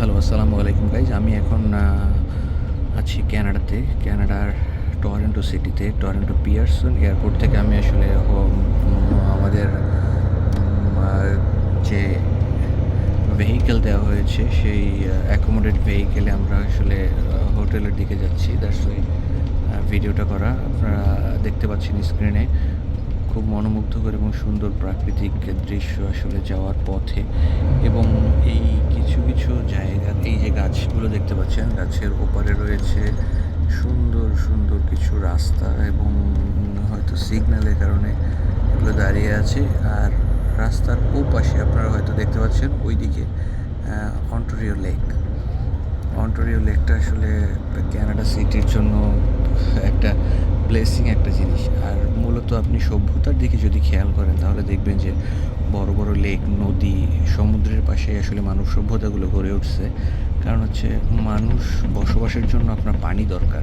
Hello, আসসালামু আলাইকুম guys আমি এখন আছি ক্যানাডাতে ক্যানাডার টরেন্টো সিটিতে টরেন্টো পিয়ারসন এয়ারপোর্ট থেকে আমি আসলে আমাদের যে ভেহিকেল দেওয়া হয়েছে, সেই অ্যাকোমোডেট ভেহিকেলে আমরা আসলে হোটেলের দিকে যাচ্ছি। দ্যাটস ওই ভিডিওটা করা। আপনারা দেখতে পাচ্ছেন স্ক্রিনে খুব মনোমুগ্ধকর এবং সুন্দর প্রাকৃতিক দৃশ্য আসলে যাওয়ার পথে। এবং এই কিছু কিছু জায়গা, এই যে গাছগুলো দেখতে পাচ্ছেন, গাছের ওপারে রয়েছে সুন্দর সুন্দর কিছু রাস্তা এবং হয়তো সিগন্যালের কারণে এগুলো দাঁড়িয়ে আছে। আর রাস্তার ওপাশে আপনারা হয়তো দেখতে পাচ্ছেন ওইদিকে অন্টোরিও লেক অন্টোরিও লেকটা আসলে ক্যানাডা সিটির জন্য একটা ব্লেসিং একটা জিনিস। আর আপনি সভ্যতার দিকে যদি খেয়াল করেন, তাহলে দেখবেন যে বড় বড় লেক, নদী, সমুদ্রের পাশে আসলে মানুষ সভ্যতাগুলো গড়ে উঠছে। কারণ হচ্ছে মানুষ বসবাসের জন্য আপনার পানি দরকার।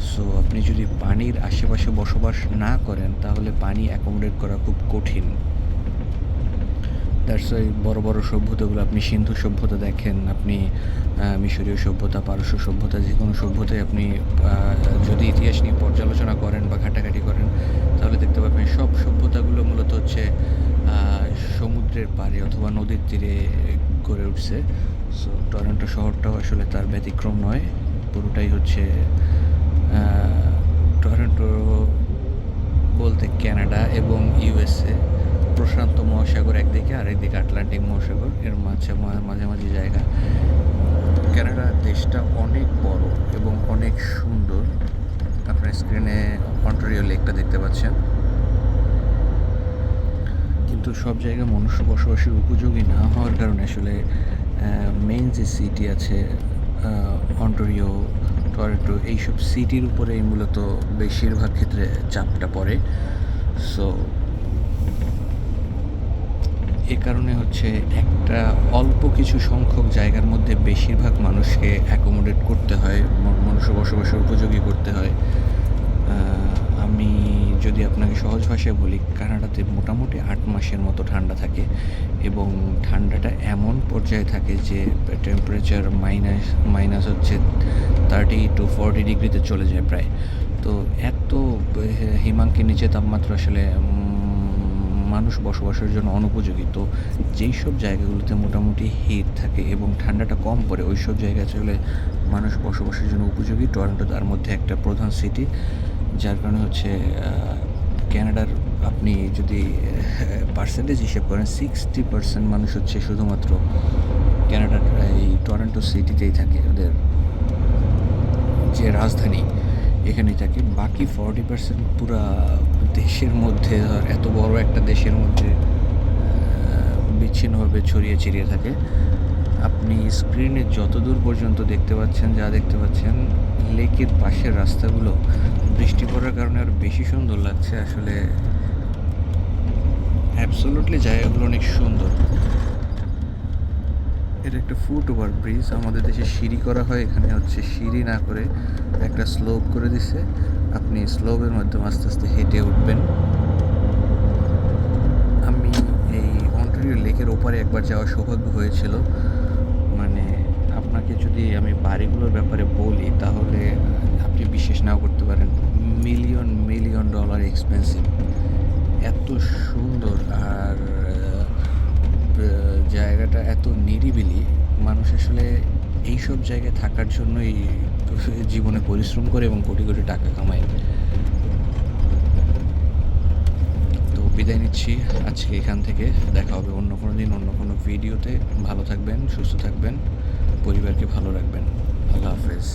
সো আপনি যদি পানির আশেপাশে বসবাস না করেন, তাহলে পানি অ্যাকোমোডেট করা খুব কঠিন। দ্যাটস ওই বড় বড় সভ্যতাগুলো, আপনি সিন্ধু সভ্যতা দেখেন, আপনি মিশরীয় সভ্যতা, পারস্য সভ্যতা যে কোনো সভ্যতায় আপনি যদি ইতিহাস নিয়ে পর্যালোচনা করেন বা ঘাটাঘাটি করেন তাহলে দেখতে পাবেন সব সভ্যতাগুলো মূলত হচ্ছে আহ, সমুদ্রের পাড়ে অথবা নদীর তীরে গড়ে উঠছে। সো টরন্টো শহরটাও আসলে তার ব্যতিক্রম নয়। পুরোটাই হচ্ছে টরন্টো বলতে কানাডা এবং ইউএসএ। প্রশান্ত মহাসাগর একদিকে আর একদিকে আটলান্টিক মহাসাগর। এর মাঝে মাঝামাঝি জায়গা। কানাডা দেশটা অনেক বড় এবং অনেক সুন্দর। আপনার স্ক্রিনে অন্টারিও লেকটা দেখতে পাচ্ছেন। কিন্তু সব জায়গায় মনুষ্য বসবাসের উপযোগী না হওয়ার কারণে আসলে মেইন যে সিটি আছে অন্টোরিও টরেন্টো এইসব সিটির উপরেই মূলত বেশিরভাগ ক্ষেত্রে চাপটা পড়ে। সো এ কারণে হচ্ছে একটা অল্প কিছু সংখ্যক জায়গার মধ্যে বেশিরভাগ মানুষকে অ্যাকোমোডেট করতে হয় মনুষ্য বসবাসের উপযোগী করতে হয়। যদি আপনাকে সহজ ভাষায় বলি, কানাডাতে মোটামুটি আট মাসের মতো ঠান্ডা থাকে এবং ঠান্ডাটা এমন পর্যায়ে থাকে যে টেম্পারেচার মাইনাস মাইনাস হচ্ছে থার্টি টু ফর্টি ডিগ্রিতে চলে যায় প্রায়। তো এত হিমাঙ্কের নিচে তাপমাত্রা আসলে মানুষ বসবাসের জন্য অনুপযোগী। তো যেই সব জায়গাগুলোতে মোটামুটি হিট থাকে এবং ঠান্ডাটা কম পড়ে, ওই সব জায়গা আসলে মানুষ বসবাসের জন্য উপযোগী। টরন্টো তার মধ্যে একটা প্রধান সিটি যার কারণে হচ্ছে ক্যানাডার আপনি যদি পার্সেন্টেজ হিসেব করেন সিক্সটি পার্সেন্ট মানুষ হচ্ছে শুধুমাত্র ক্যানাডার এই টরন্টো সিটিতেই থাকে, ওদের যে রাজধানী এখানেই থাকে। বাকি ফর্টি পার্সেন্ট পুরা দেশের মধ্যে, ধর, এত বড় একটা দেশের মধ্যে বিচ্ছিন্নভাবে ছড়িয়ে ছিড়িয়ে থাকে। আপনি স্ক্রিনে যত দূর পর্যন্ত দেখতে পাচ্ছেন, যা দেখতে পাচ্ছেন, লেকের পাশের রাস্তাগুলো বৃষ্টি পড়ার কারণে আরও বেশি সুন্দর লাগছে, আসলে অ্যাবসোলুটলি জায়গাগুলো অনেক সুন্দর। এটা একটা ফুট ওভার ব্রিজ আমাদের দেশে সিঁড়ি করা হয়, এখানে হচ্ছে সিঁড়ি না করে একটা স্লোপ করে দিছে। আপনি স্লোপের মাধ্যমে আস্তে আস্তে হেঁটে উঠবেন। আমি এই অন্টারিও লেকের ওপারে একবার যাওয়ার সৌভাগ্য হয়েছিল। মানে আপনাকে যদি আমি বাড়িগুলোর ব্যাপারে বলি, তাহলে আপনি বিশ্বাস নাও করতে পারেন মিলিয়ন মিলিয়ন ডলার এক্সপেন্সিভ এত সুন্দর আর জায়গাটা এত নিরিবিলি, মানুষ আসলে এইসব জায়গায় থাকার জন্যই জীবনে পরিশ্রম করে এবং কোটি কোটি টাকা কামায়। তো বিদায় নিচ্ছি আজকে এখান থেকে, দেখা হবে অন্য কোনো দিন, অন্য কোনো ভিডিওতে। ভালো থাকবেন, সুস্থ থাকবেন, পরিবারকে ভালো রাখবেন। আল্লাহ হাফেজ।